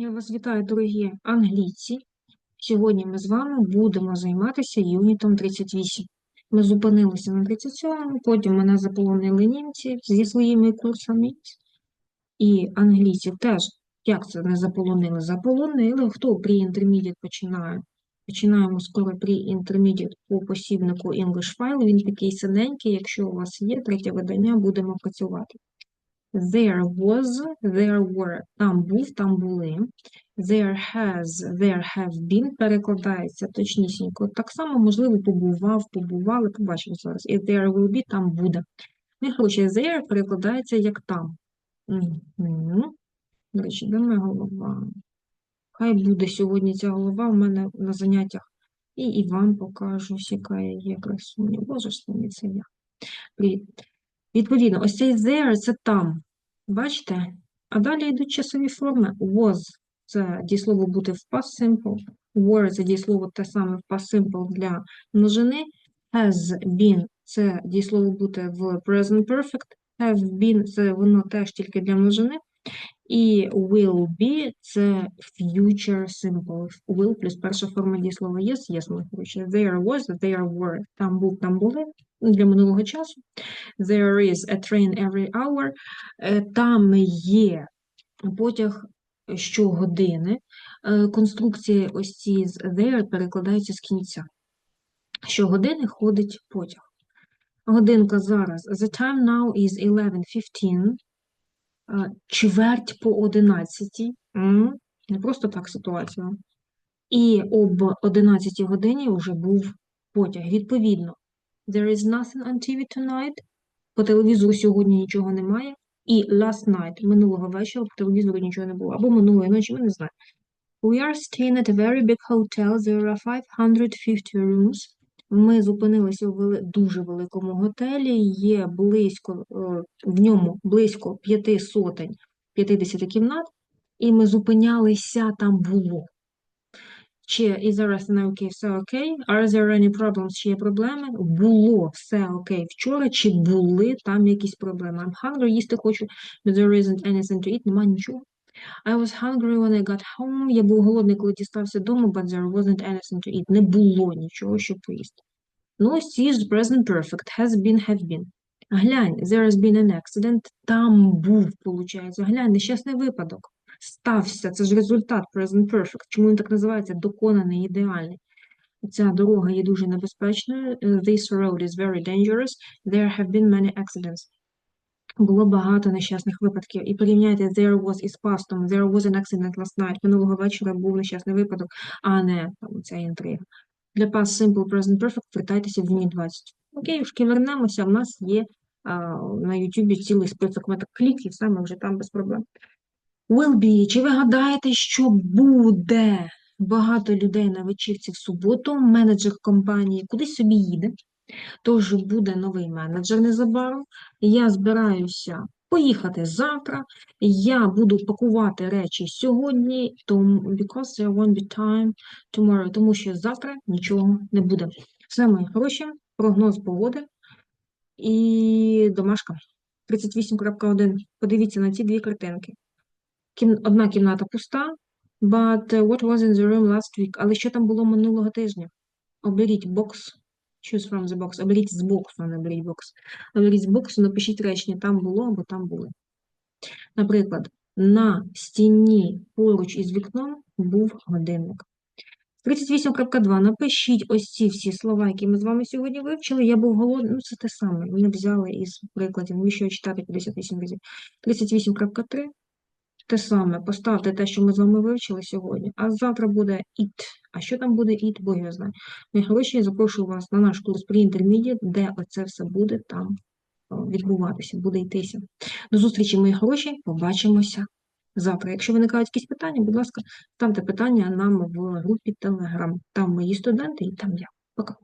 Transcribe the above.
Я вас вітаю, дорогі англійці. Сьогодні ми з вами будемо займатися юнітом 38. Ми зупинилися на 37, потім мене заполонили німці зі своїми курсами. І англійців теж, як це не заполонили? Заполонили. Хто pre-intermediate починає? Починаємо скоро pre-intermediate по посібнику English File. Він такий синенький, якщо у вас є третє видання, будемо працювати. There was, there were. Там був, там були. There has, there have been перекладається точнісінько. Так само, можливо, побував, побували, побачимо зараз. І there will be, там буде. Найгорше there перекладається як там. До речі, де моя голова? Хай буде сьогодні ця голова в мене на заняттях. І, і вам покажу, яка є красуня. Боже ж це я. Привіт. Відповідно, ось цей there – це там. Бачите? А далі йдуть часові форми. Was – це дієслово бути в past simple. Were – це дієслово те саме в past simple для множини. Has been – це дієслово бути в present perfect. Have been – це воно теж тільки для множини. І will be – це future simple. Will плюс перша форма дієслова yes, yes, ми коротше. There was, there were. Там був, там були для минулого часу. There is a train every hour. Е, Там є потяг щогодини. Е, Конструкції ось ці з there перекладаються з кінця. Щогодини ходить потяг. Годинка зараз. The time now is 11.15. Чверть по 11. Не просто так ситуація. І об 11 годині вже був потяг. Відповідно, there is nothing on TV tonight. По телевізору сьогодні нічого немає. І last night, минулого вечора, по телевізору нічого не було. Або минулої ночі, ми не знаємо. We are staying at a very big hotel. There are 550 rooms. Ми зупинилися у дуже великому готелі. Є близько, е, в ньому близько п'яти сотень 50 кімнат. І ми зупинялися, там було. Чи is everything okay, все окей? Are there any problems? Чи є проблеми? Було все окей вчора, чи були там якісь проблеми? I'm hungry, їсти хочу, but there isn't anything to eat, нема нічого. I was hungry when I got home. Я був голодний, коли дістався дому, but there wasn't anything to eat. Не було нічого, щоб поїсти. Ну, ці present perfect. Has been, have been. Глянь, there has been an accident. Там був, получається. Глянь, нещасний випадок. Стався. Це ж результат present perfect. Чому він так називається? Доконаний, ідеальний. Ця дорога є дуже небезпечною. This road is very dangerous. There have been many accidents. Було багато нещасних випадків. І порівняйте there was із past. There was an accident last night. Минулого вечора був нещасний випадок, а не там, ця інтрига. Для past simple present perfect вертайтеся в юніт 20. Окей, вже вернемося. У нас є а, на YouTube цілий список метакліків, саме вже там без проблем. Will be. Чи ви гадаєте, що буде багато людей на вечірці в суботу? Менеджер компанії кудись собі їде. Тож буде новий менеджер незабаром. Я збираюся поїхати завтра. Я буду пакувати речі сьогодні, because there won't be time tomorrow, тому що завтра нічого не буде. Все, мої хороші, прогноз погоди і домашка. 38.1. Подивіться на ці дві картинки. Одна кімната пуста, but uh, what was in the room last week? Але що там було минулого тижня? Оберіть бокс. Choose from the box. Оберіть з боксу, а не оберіть бокс. Оберіть з боксу, напишіть речення, там було або там були. Наприклад, на стіні поруч із вікном був годинник. 38.2. Напишіть ось ці всі слова, які ми з вами сьогодні вивчили. Я був голодний, ну це те саме. Ми взяли із прикладів, навіщо читати 58 разів. 38.3. Те саме, поставте те, що ми з вами вивчили сьогодні, а завтра буде it. А що там буде it, його знає. Мої хороші, я запрошую вас на наш курс Pre-Intermediate, де оце все буде там відбуватися, буде йтися. До зустрічі, мої хороші, побачимося завтра. Якщо виникають якісь питання, будь ласка, ставте питання нам в групі Telegram. Там мої студенти і там я. Пока.